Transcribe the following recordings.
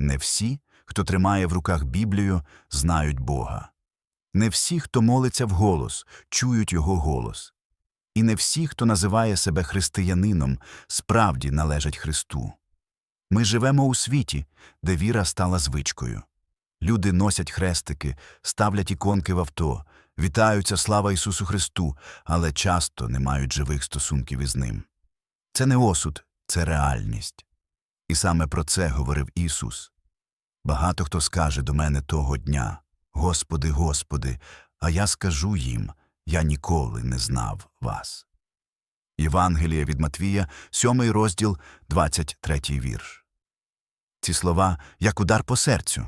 Не всі, хто тримає в руках Біблію, знають Бога. Не всі, хто молиться вголос, чують Його голос. І не всі, хто називає себе християнином, справді належать Христу. Ми живемо у світі, де віра стала звичкою. Люди носять хрестики, ставлять іконки в авто, вітаються слава Ісусу Христу, але часто не мають живих стосунків із Ним. Це не осуд, це реальність. І саме про це говорив Ісус. Багато хто скаже до мене того дня Господи, Господи, а я скажу їм Я ніколи не знав вас. Євангелія від Матвія, 7 розділ, 23 вірш. Ці слова як удар по серцю,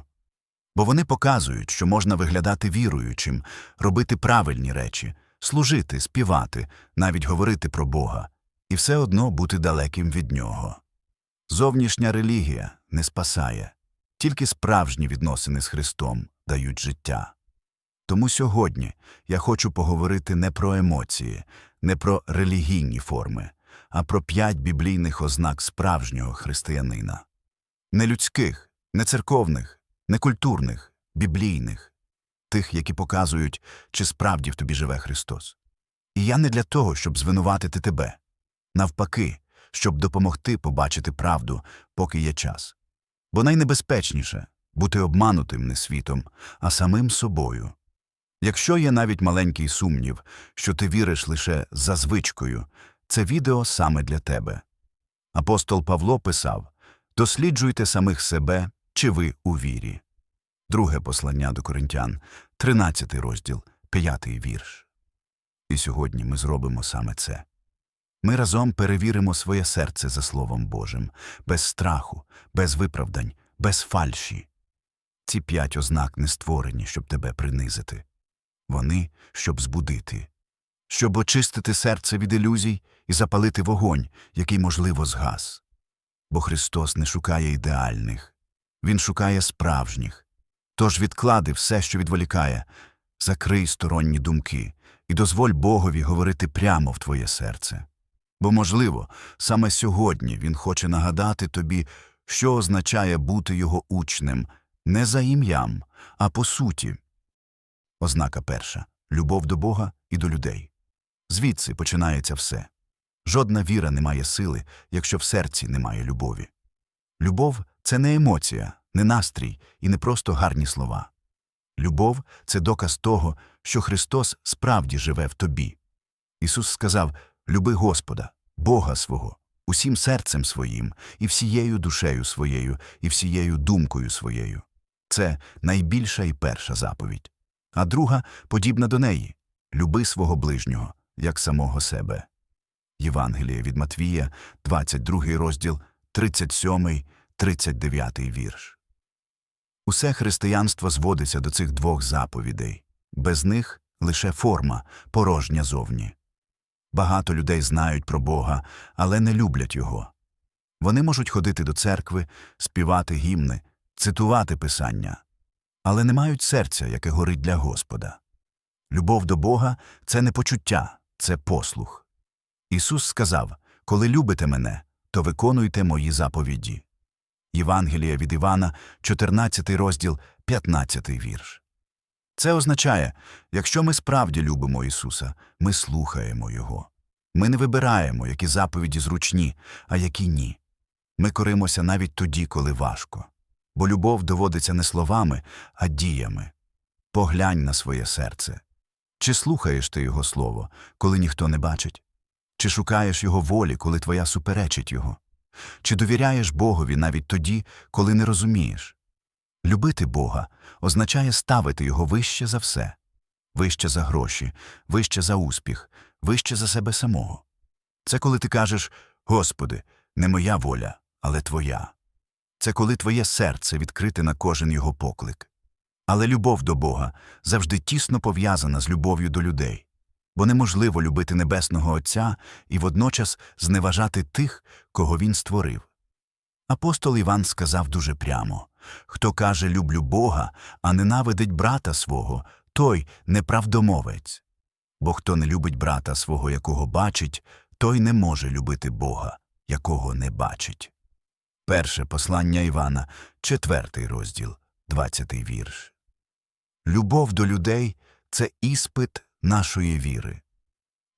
бо вони показують, що можна виглядати віруючим, робити правильні речі, служити, співати, навіть говорити про Бога, і все одно бути далеким від Нього. Зовнішня релігія не спасає, тільки справжні відносини з Христом дають життя. Тому сьогодні я хочу поговорити не про емоції, не про релігійні форми, а про п'ять біблійних ознак справжнього християнина. Не людських, не церковних, не культурних, біблійних, тих, які показують, чи справді в тобі живе Христос. І я не для того, щоб звинуватити тебе. Навпаки, щоб допомогти побачити правду, поки є час. Бо найнебезпечніше бути обманутим не світом, а самим собою. Якщо є навіть маленький сумнів, що ти віриш лише за звичкою, це відео саме для тебе. Апостол Павло писав Досліджуйте самих себе, чи ви у вірі. Друге послання до Коринтян, 13 розділ, 5 вірш. І сьогодні ми зробимо саме це. Ми разом перевіримо своє серце за Словом Божим, без страху, без виправдань, без фальші. Ці п'ять ознак не створені, щоб тебе принизити. Вони, щоб збудити, щоб очистити серце від ілюзій і запалити вогонь, який, можливо, згас. Бо Христос не шукає ідеальних, Він шукає справжніх. Тож відклади все, що відволікає, закрий сторонні думки і дозволь Богові говорити прямо в твоє серце. Бо, можливо, саме сьогодні Він хоче нагадати тобі, що означає бути його учнем не за ім'ям, а по суті. Ознака перша любов до Бога і до людей. Звідси починається все. Жодна віра не має сили, якщо в серці немає любові. Любов це не емоція, не настрій і не просто гарні слова. Любов це доказ того, що Христос справді живе в тобі. Ісус сказав Люби Господа, Бога свого, усім серцем своїм, і всією душею своєю, і всією думкою своєю. Це найбільша і перша заповідь. А друга подібна до неї люби свого ближнього, як самого себе. Євангеліє від Матвія, 22 розділ, 37, 39 вірш. Усе християнство зводиться до цих двох заповідей. Без них лише форма, порожня зовні. Багато людей знають про Бога, але не люблять Його. Вони можуть ходити до церкви, співати гімни, цитувати Писання, але не мають серця, яке горить для Господа. Любов до Бога це не почуття, це послух. Ісус сказав Коли любите мене, то виконуйте мої заповіді. Євангелія від Івана, 14 розділ, 15 вірш. Це означає, якщо ми справді любимо Ісуса, ми слухаємо Його. Ми не вибираємо, які заповіді зручні, а які ні. Ми коримося навіть тоді, коли важко. Бо любов доводиться не словами, а діями. Поглянь на своє серце. Чи слухаєш ти Його слово, коли ніхто не бачить? Чи шукаєш Його волі, коли твоя суперечить Його? Чи довіряєш Богові навіть тоді, коли не розумієш? Любити Бога означає ставити Його вище за все, вище за гроші, вище за успіх, вище за себе самого. Це коли ти кажеш Господи, не моя воля, але Твоя. Це коли твоє серце відкрите на кожен його поклик. Але любов до Бога завжди тісно пов'язана з любов'ю до людей, бо неможливо любити Небесного Отця і водночас зневажати тих, кого Він створив. Апостол Іван сказав дуже прямо хто каже люблю Бога, а ненавидить брата свого, той неправдомовець. Бо хто не любить брата свого, якого бачить, той не може любити Бога, якого не бачить. Перше послання Івана, четвертий розділ, двадцятий вірш. Любов до людей це іспит нашої віри.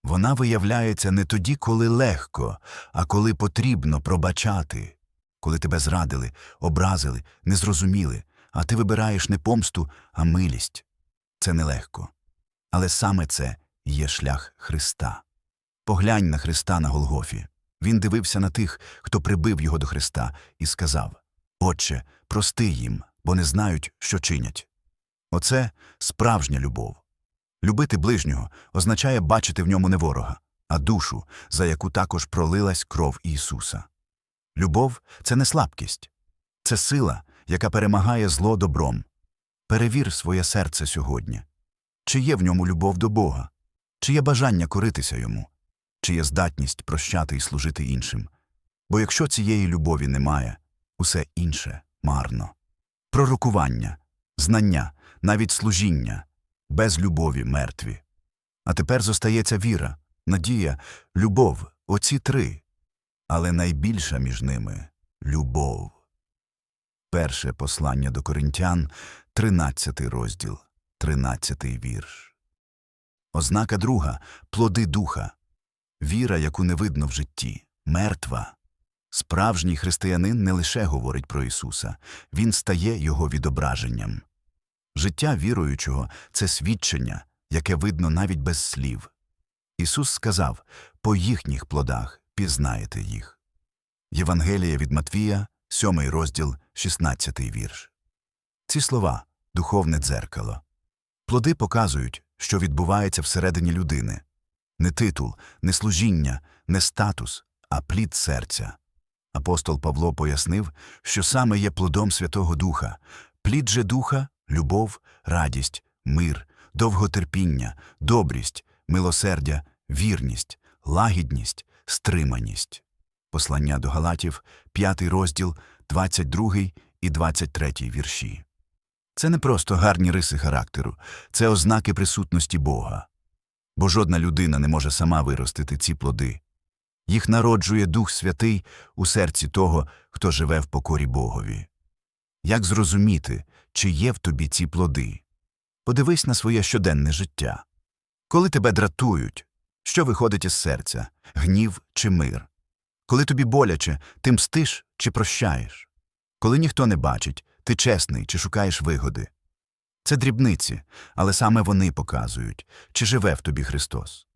Вона виявляється не тоді, коли легко, а коли потрібно пробачати, коли тебе зрадили, образили, не зрозуміли, а ти вибираєш не помсту, а милість. Це нелегко. Але саме це є шлях Христа. Поглянь на Христа на Голгофі. Він дивився на тих, хто прибив його до Христа, і сказав Отче, прости їм, бо не знають, що чинять. Оце справжня любов. Любити ближнього означає бачити в ньому не ворога, а душу, за яку також пролилась кров Ісуса. Любов це не слабкість, це сила, яка перемагає зло добром. Перевір своє серце сьогодні. Чи є в ньому любов до Бога? Чи є бажання коритися йому? Чи є здатність прощати і служити іншим? Бо якщо цієї любові немає, усе інше марно. Пророкування, знання, навіть служіння без любові мертві. А тепер зостається віра, надія, любов оці три. Але найбільша між ними любов. Перше послання до коринтян, 13 розділ, 13 вірш. Ознака друга плоди духа. Віра, яку не видно в житті, мертва. Справжній християнин не лише говорить про Ісуса, він стає його відображенням. Життя віруючого це свідчення, яке видно навіть без слів. Ісус сказав по їхніх плодах пізнаєте їх. Євангелія від Матвія, 7 розділ, 16 вірш. Ці слова духовне дзеркало. Плоди показують, що відбувається всередині людини не титул, не служіння, не статус, а плід серця. Апостол Павло пояснив, що саме є плодом Святого Духа, плід же духа любов, радість, мир, довготерпіння, добрість, милосердя, вірність, лагідність, стриманість. Послання до Галатів, 5 розділ, 22 і 23 вірші. Це не просто гарні риси характеру, це ознаки присутності Бога. Бо жодна людина не може сама виростити ці плоди. Їх народжує Дух Святий у серці того, хто живе в покорі Богові. Як зрозуміти, чи є в тобі ці плоди? Подивись на своє щоденне життя. Коли тебе дратують, що виходить із серця гнів чи мир? Коли тобі боляче, ти мстиш чи прощаєш? Коли ніхто не бачить, ти чесний чи шукаєш вигоди? Це дрібниці, але саме вони показують, чи живе в тобі Христос.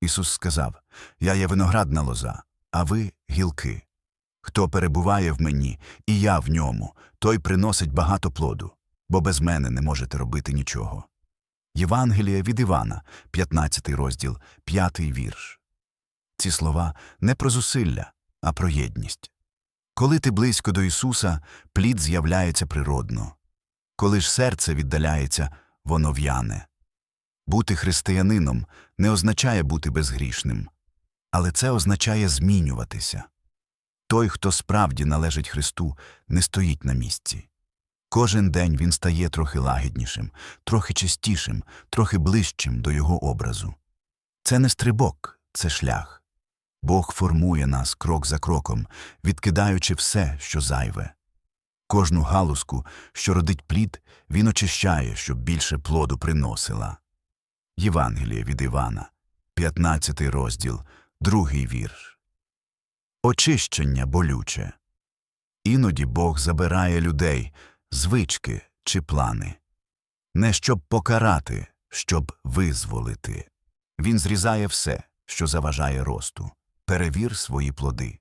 Ісус сказав Я є виноградна лоза, а ви гілки. Хто перебуває в мені, і я в ньому, той приносить багато плоду, бо без мене не можете робити нічого. Євангелія від Івана, 15 розділ, 5 вірш. Ці слова не про зусилля, а про єдність. Коли ти близько до Ісуса, плід з'являється природно. Коли ж серце віддаляється, воно в'яне. Бути християнином не означає бути безгрішним, але це означає змінюватися. Той, хто справді належить Христу, не стоїть на місці. Кожен день він стає трохи лагіднішим, трохи чистішим, трохи ближчим до його образу. Це не стрибок, це шлях. Бог формує нас крок за кроком, відкидаючи все, що зайве. Кожну галузку, що родить плід, він очищає, щоб більше плоду приносила. Євангеліє від Івана, 15 розділ, другий вірш. Очищення болюче. Іноді Бог забирає людей, звички чи плани. Не щоб покарати, щоб визволити. Він зрізає все, що заважає росту. Перевір свої плоди.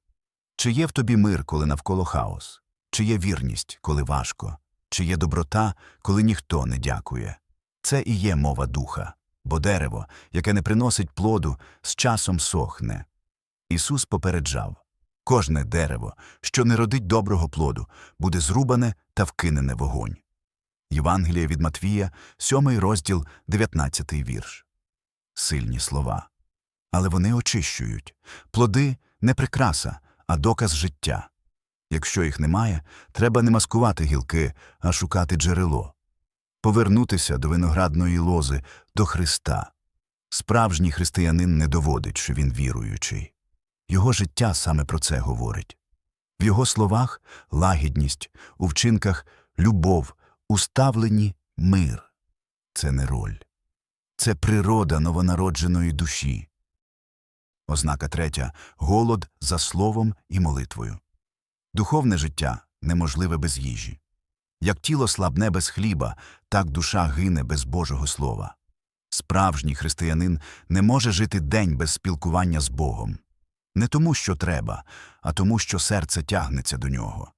Чи є в тобі мир, коли навколо хаос? Чи є вірність, коли важко? Чи є доброта, коли ніхто не дякує? Це і є мова духа, бо дерево, яке не приносить плоду, з часом сохне. Ісус попереджав кожне дерево, що не родить доброго плоду, буде зрубане та вкинене в огонь. Євангеліє від Матвія, 7 розділ, 19 вірш. Сильні слова. Але вони очищують. Плоди не прикраса, а доказ життя. Якщо їх немає, треба не маскувати гілки, а шукати джерело. Повернутися до виноградної лози, до Христа. Справжній християнин не доводить, що він віруючий. Його життя саме про це говорить. В його словах лагідність, у вчинках любов, у ставленні мир. Це не роль. Це природа новонародженої душі. Ознака третя голод за словом і молитвою. Духовне життя неможливе без їжі. Як тіло слабне без хліба, так душа гине без Божого Слова. Справжній християнин не може жити день без спілкування з Богом. Не тому, що треба, а тому, що серце тягнеться до нього.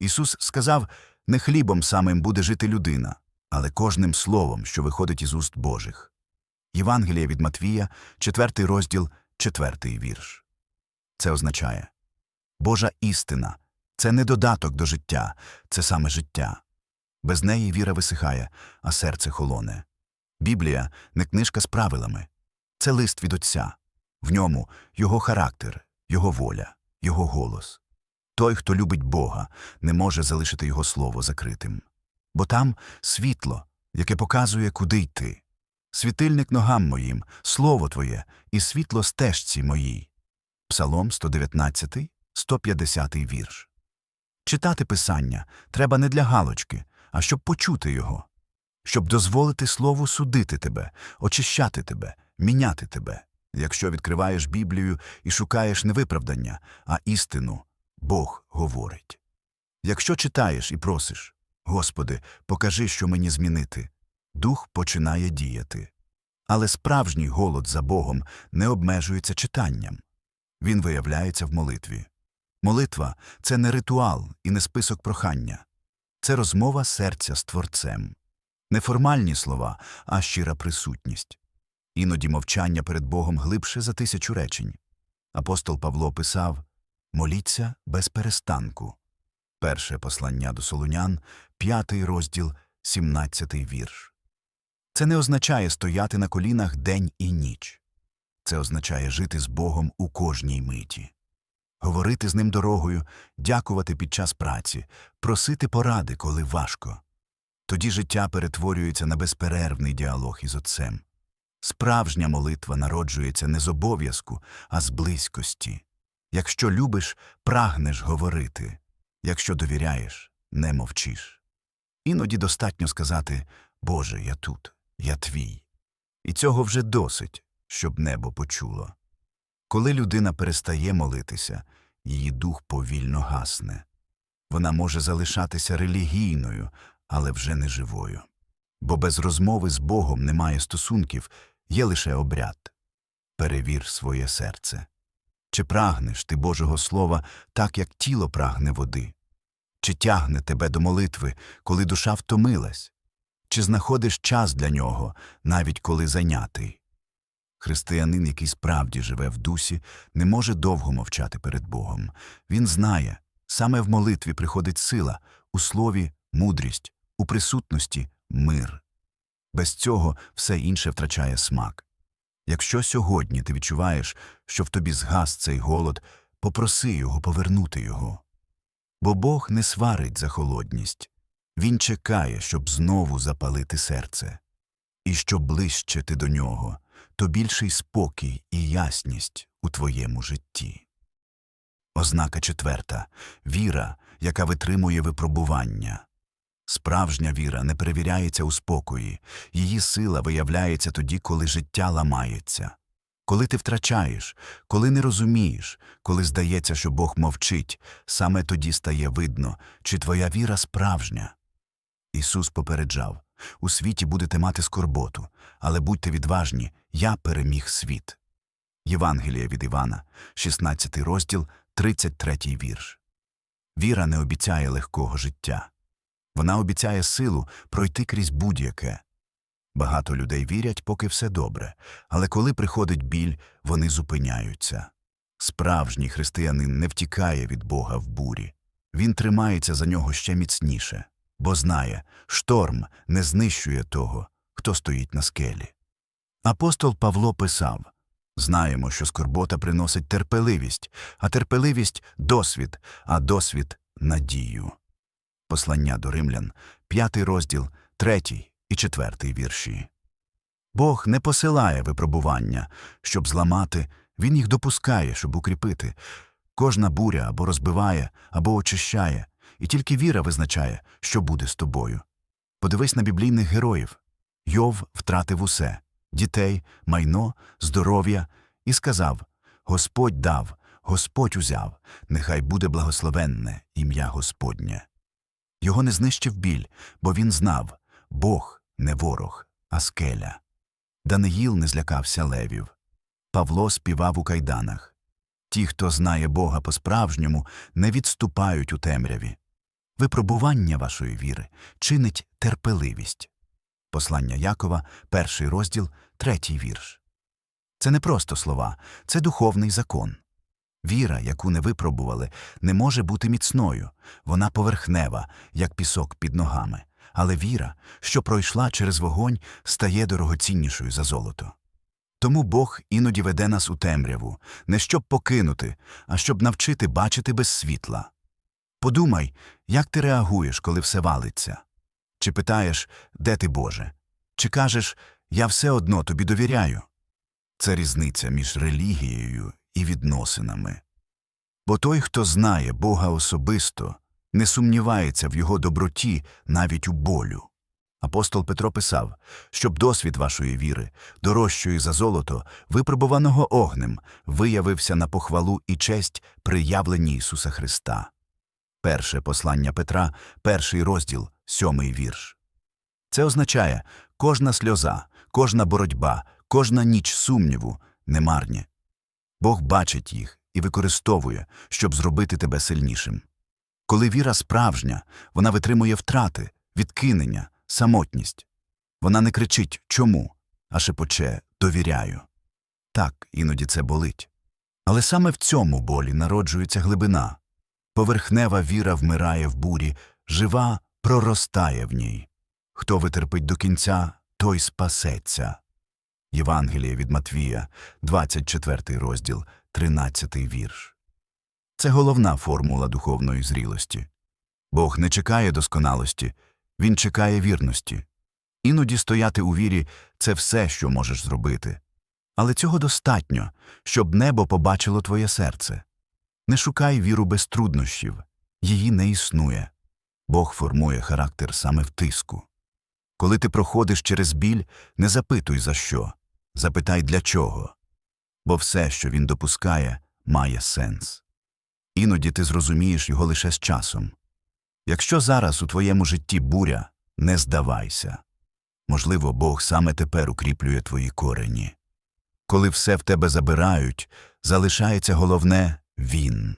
Ісус сказав, не хлібом самим буде жити людина, але кожним словом, що виходить із уст Божих. Євангеліє від Матвія, 4 розділ, 4 вірш. Це означає Божа істина це не додаток до життя, це саме життя. Без неї віра висихає, а серце холоне. Біблія не книжка з правилами, це лист від Отця. В ньому його характер, його воля, його голос. Той, хто любить Бога, не може залишити його слово закритим. Бо там світло, яке показує, куди йти. Світильник ногам моїм, слово Твоє, і світло стежці моїй. Псалом 119, 150 вірш. Читати Писання треба не для галочки, а щоб почути його, щоб дозволити Слову судити тебе, очищати тебе, міняти тебе. Якщо відкриваєш Біблію і шукаєш не виправдання, а істину, Бог говорить. Якщо читаєш і просиш, Господи, покажи, що мені змінити, дух починає діяти. Але справжній голод за Богом не обмежується читанням. Він виявляється в молитві. Молитва це не ритуал і не список прохання. Це розмова серця з Творцем. Не формальні слова, а щира присутність. Іноді мовчання перед Богом глибше за тисячу речень. Апостол Павло писав Моліться без перестанку. Перше послання до Солунян, п'ятий розділ, сімнадцятий вірш. Це не означає стояти на колінах день і ніч. Це означає жити з Богом у кожній миті. Говорити з ним дорогою, дякувати під час праці, просити поради, коли важко. Тоді життя перетворюється на безперервний діалог із Отцем. Справжня молитва народжується не з обов'язку, а з близькості. Якщо любиш, прагнеш говорити, якщо довіряєш, не мовчиш. Іноді достатньо сказати Боже, я тут, я твій. І цього вже досить, щоб небо почуло. Коли людина перестає молитися, її дух повільно гасне. Вона може залишатися релігійною, але вже не живою. Бо без розмови з Богом немає стосунків, є лише обряд. Перевір своє серце. Чи прагнеш ти Божого Слова так, як тіло прагне води? Чи тягне тебе до молитви, коли душа втомилась? Чи знаходиш час для нього, навіть коли зайнятий? Християнин, який справді живе в дусі, не може довго мовчати перед Богом. Він знає, саме в молитві приходить сила, у слові мудрість, у присутності мир. Без цього все інше втрачає смак. Якщо сьогодні ти відчуваєш, що в тобі згас цей голод, попроси його повернути його. Бо Бог не сварить за холодність. Він чекає, щоб знову запалити серце. І що ближче ти до нього, то більший спокій і ясність у твоєму житті. Ознака четверта віра, яка витримує випробування. Справжня віра не перевіряється у спокої, її сила виявляється тоді, коли життя ламається. Коли ти втрачаєш, коли не розумієш, коли здається, що Бог мовчить, саме тоді стає видно, чи твоя віра справжня. Ісус попереджав у світі будете мати скорботу, але будьте відважні, я переміг світ. Євангелія від Івана, 16 розділ, 33 вірш. Віра не обіцяє легкого життя. Вона обіцяє силу пройти крізь будь-яке. Багато людей вірять, поки все добре, але коли приходить біль, вони зупиняються. Справжній християнин не втікає від Бога в бурі. Він тримається за нього ще міцніше, бо знає, шторм не знищує того, хто стоїть на скелі. Апостол Павло писав Знаємо, що скорбота приносить терпеливість, а терпеливість досвід, а досвід надію. Послання до римлян, п'ятий розділ, третій і четвертий вірші. Бог не посилає випробування, щоб зламати, Він їх допускає, щоб укріпити. Кожна буря або розбиває, або очищає, і тільки віра визначає, що буде з тобою. Подивись на біблійних героїв. Йов втратив усе дітей, майно, здоров'я, і сказав Господь дав, Господь узяв, нехай буде благословенне ім'я Господнє. Його не знищив біль, бо він знав Бог не ворог, а скеля. Даниїл не злякався левів. Павло співав у кайданах. Ті, хто знає Бога по-справжньому, не відступають у темряві. Випробування вашої віри чинить терпеливість. Послання Якова, перший розділ, третій вірш. Це не просто слова, це духовний закон. Віра, яку не випробували, не може бути міцною, вона поверхнева, як пісок під ногами. Але віра, що пройшла через вогонь, стає дорогоціннішою за золото. Тому Бог іноді веде нас у темряву, не щоб покинути, а щоб навчити бачити без світла. Подумай, як ти реагуєш, коли все валиться. Чи питаєш, де ти Боже? Чи кажеш, я все одно тобі довіряю? Це різниця між релігією і відносинами. Бо той, хто знає Бога особисто, не сумнівається в його доброті навіть у болю. Апостол Петро писав, щоб досвід вашої віри, дорожчої за золото, випробуваного огнем, виявився на похвалу і честь при явленні Ісуса Христа. Перше послання Петра, перший розділ, сьомий вірш. Це означає, кожна сльоза, кожна боротьба, кожна ніч сумніву немарні. Бог бачить їх і використовує, щоб зробити тебе сильнішим. Коли віра справжня, вона витримує втрати, відкинення, самотність. Вона не кричить чому, а шепоче довіряю. Так, іноді це болить. Але саме в цьому болі народжується глибина. Поверхнева віра вмирає в бурі, жива проростає в ній. Хто витерпить до кінця, той спасеться. Євангеліє від Матвія, 24 розділ, 13 вірш. Це головна формула духовної зрілості. Бог не чекає досконалості, Він чекає вірності. Іноді стояти у вірі це все, що можеш зробити. Але цього достатньо, щоб небо побачило твоє серце. Не шукай віру без труднощів, її не існує. Бог формує характер саме в тиску. Коли ти проходиш через біль, не запитуй за що, запитай для чого. Бо все, що він допускає, має сенс. Іноді ти зрозумієш його лише з часом. Якщо зараз у твоєму житті буря, не здавайся. Можливо, Бог саме тепер укріплює твої корені. Коли все в тебе забирають, залишається головне Він.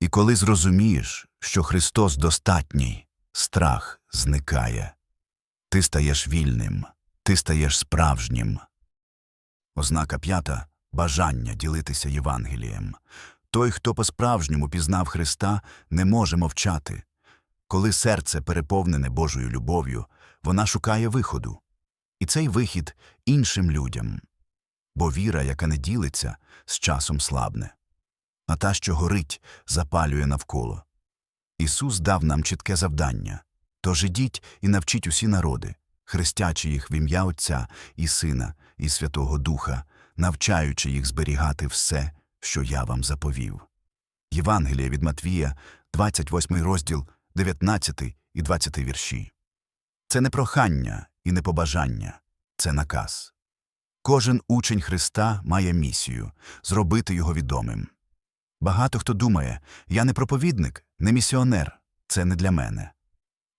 І коли зрозумієш, що Христос достатній, страх зникає. Ти стаєш вільним, ти стаєш справжнім. Ознака п'ята бажання ділитися Євангелієм. Той, хто по-справжньому пізнав Христа, не може мовчати. Коли серце переповнене Божою любов'ю, вона шукає виходу. І цей вихід іншим людям. Бо віра, яка не ділиться, з часом слабне. А та, що горить, запалює навколо. Ісус дав нам чітке завдання тож ідіть і навчіть усі народи, хрестячи їх в ім'я Отця і Сина, і Святого Духа, навчаючи їх зберігати все, що я вам заповів. Євангеліє від Матвія, 28 розділ, 19 і 20 вірші. Це не прохання і не побажання, це наказ. Кожен учень Христа має місію зробити його відомим. Багато хто думає, я не проповідник, не місіонер, це не для мене.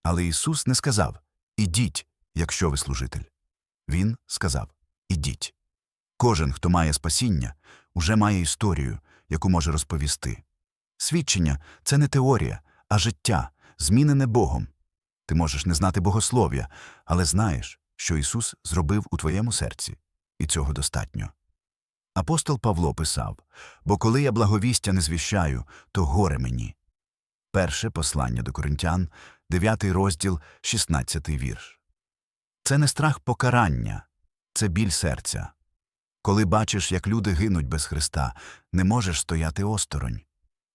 Але Ісус не сказав Ідіть, якщо ви служитель. Він сказав Ідіть. Кожен, хто має спасіння, уже має історію, яку може розповісти. Свідчення це не теорія, а життя, змінене Богом. Ти можеш не знати богослов'я, але знаєш, що Ісус зробив у твоєму серці, і цього достатньо. Апостол Павло писав Бо коли я благовістя не звіщаю, то горе мені. Перше послання до коринтян, 9 розділ, 16 вірш. Це не страх покарання, це біль серця. Коли бачиш, як люди гинуть без Христа, не можеш стояти осторонь.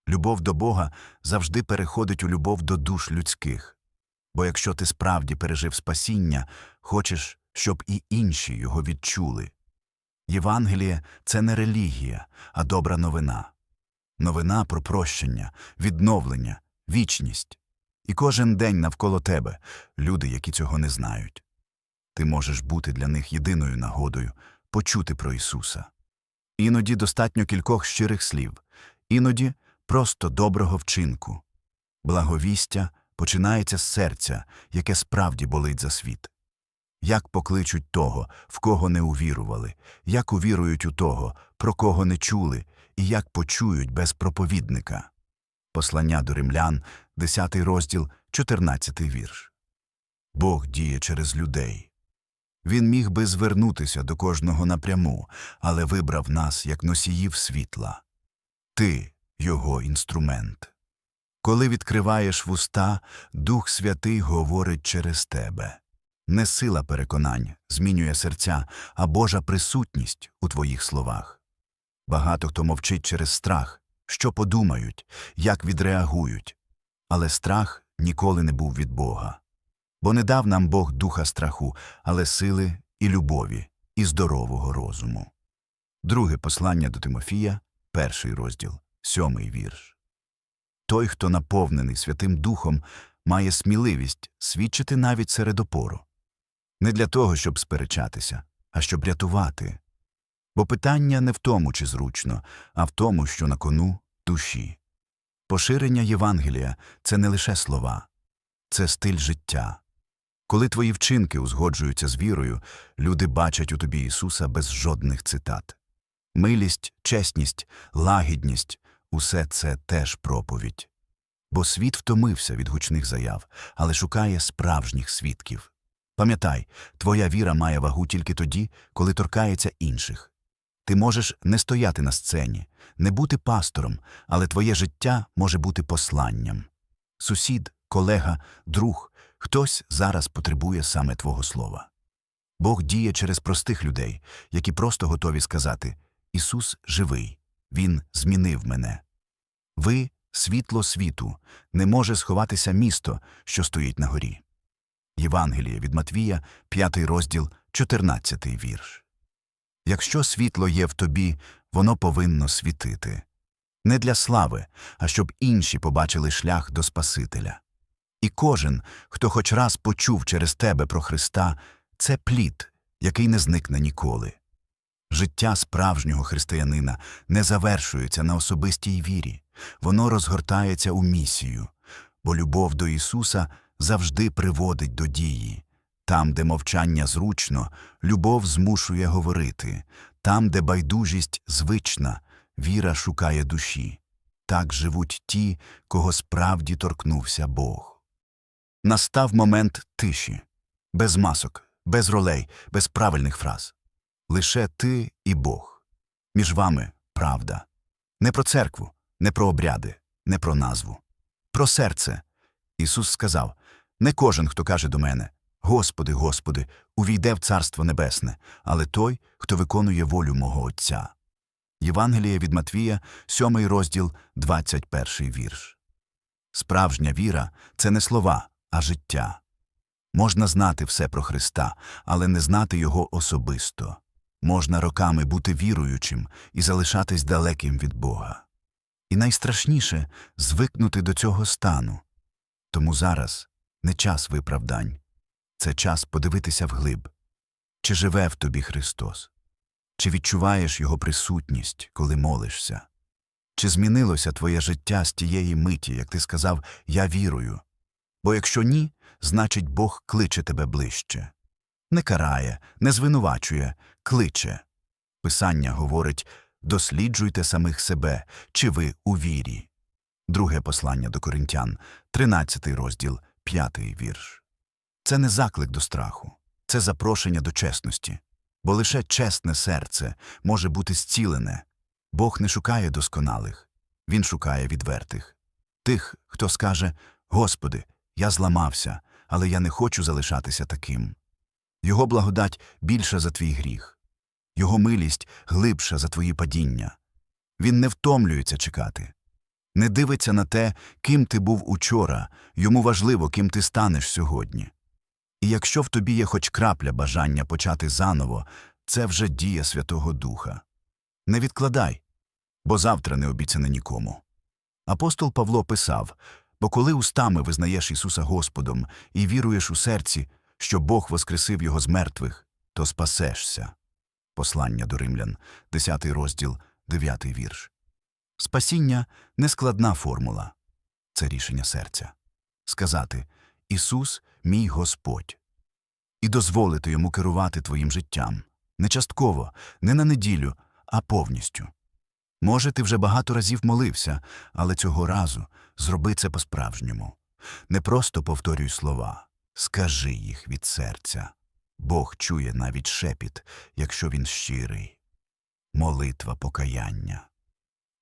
Любов до Бога завжди переходить у любов до душ людських. Бо якщо ти справді пережив спасіння, хочеш, щоб і інші його відчули. Євангеліє це не релігія, а добра новина. новина про прощення, відновлення, вічність. І кожен день навколо тебе люди, які цього не знають. Ти можеш бути для них єдиною нагодою почути про Ісуса. Іноді достатньо кількох щирих слів, іноді просто доброго вчинку. Благовістя починається з серця, яке справді болить за світ. Як покличуть того, в кого не увірували, як увірують у того, про кого не чули, і як почують без проповідника. Послання до римлян, 10 розділ, 14 вірш. Бог діє через людей. Він міг би звернутися до кожного напряму, але вибрав нас як носіїв світла. Ти його інструмент. Коли відкриваєш вуста, Дух Святий говорить через тебе. Не сила переконань змінює серця, а Божа присутність у твоїх словах. Багато хто мовчить через страх, що подумають, як відреагують. Але страх ніколи не був від Бога. Бо не дав нам Бог духа страху, але сили і любові, і здорового розуму. Друге послання до Тимофія, перший розділ, сьомий вірш. Той, хто наповнений Святим Духом, має сміливість свідчити навіть серед опору. Не для того, щоб сперечатися, а щоб рятувати. Бо питання не в тому, чи зручно, а в тому, що на кону душі. Поширення Євангелія це не лише слова, це стиль життя. Коли твої вчинки узгоджуються з вірою, люди бачать у тобі Ісуса без жодних цитат. Милість, чесність, лагідність усе це теж проповідь. Бо світ втомився від гучних заяв, але шукає справжніх свідків. Пам'ятай, твоя віра має вагу тільки тоді, коли торкається інших. Ти можеш не стояти на сцені, не бути пастором, але твоє життя може бути посланням. Сусід, колега, друг, хтось зараз потребує саме твого слова. Бог діє через простих людей, які просто готові сказати Ісус живий, Він змінив мене. Ви світло світу, не може сховатися місто, що стоїть на горі. Євангеліє від Матвія, 5 розділ, 14 вірш. Якщо світло є в тобі, воно повинно світити. Не для слави, а щоб інші побачили шлях до Спасителя. І кожен, хто хоч раз почув через тебе про Христа, це плід, який не зникне ніколи. Життя справжнього християнина не завершується на особистій вірі, воно розгортається у місію, бо любов до Ісуса завжди приводить до дії. Там, де мовчання зручно, любов змушує говорити, там, де байдужість звична, віра шукає душі. Так живуть ті, кого справді торкнувся Бог. Настав момент тиші, без масок, без ролей, без правильних фраз. Лише ти і Бог. Між вами правда. Не про церкву, не про обряди, не про назву. Про серце. Ісус сказав не кожен, хто каже до мене Господи, Господи, увійде в Царство Небесне, але той, хто виконує волю мого Отця. Євангеліє від Матвія, 7 розділ, 21 вірш. Справжня віра це не слова, а життя. Можна знати все про Христа, але не знати Його особисто. Можна роками бути віруючим і залишатись далеким від Бога. І найстрашніше звикнути до цього стану. Тому зараз не час виправдань, це час подивитися вглиб. Чи живе в тобі Христос? Чи відчуваєш Його присутність, коли молишся? Чи змінилося твоє життя з тієї миті, як ти сказав Я вірую? Бо якщо ні, значить Бог кличе тебе ближче. Не карає, не звинувачує, кличе. Писання говорить досліджуйте самих себе, чи ви у вірі. Друге послання до коринтян, 13 розділ, 5 вірш. Це не заклик до страху, це запрошення до чесності. Бо лише чесне серце може бути зцілене. Бог не шукає досконалих, Він шукає відвертих. Тих, хто скаже Господи, я зламався, але я не хочу залишатися таким. Його благодать більша за твій гріх, Його милість глибша за твої падіння. Він не втомлюється чекати. Не дивиться на те, ким ти був учора, йому важливо, ким ти станеш сьогодні. І якщо в тобі є хоч крапля бажання почати заново, це вже дія Святого Духа. Не відкладай. бо завтра не обіцяне нікому. Апостол Павло писав бо коли устами визнаєш Ісуса Господом і віруєш у серці, що Бог воскресив Його з мертвих, то спасешся. Послання до римлян, 10 розділ, 9 вірш. Спасіння – нескладна формула. Це рішення серця. Сказати «Ісус – мій Господь» і дозволити Йому керувати твоїм життям. Не частково, не на неділю, а повністю. Може, ти вже багато разів молився, але цього разу зроби це по-справжньому. Не просто повторюй слова, скажи їх від серця. Бог чує навіть шепіт, якщо він щирий. Молитва покаяння.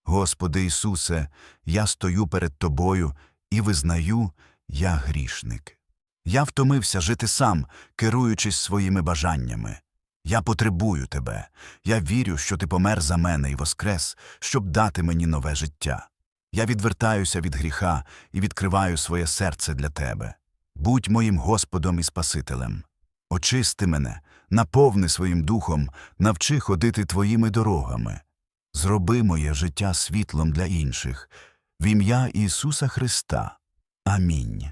Господи Ісусе, я стою перед Тобою і визнаю, я грішник. Я втомився жити сам, керуючись своїми бажаннями. Я потребую Тебе. Я вірю, що Ти помер за мене і воскрес, щоб дати мені нове життя. Я відвертаюся від гріха і відкриваю своє серце для Тебе. Будь моїм Господом і Спасителем. Очисти мене, наповни своїм духом, навчи ходити Твоїми дорогами. Зроби моє життя світлом для інших. В ім'я Ісуса Христа. Амінь.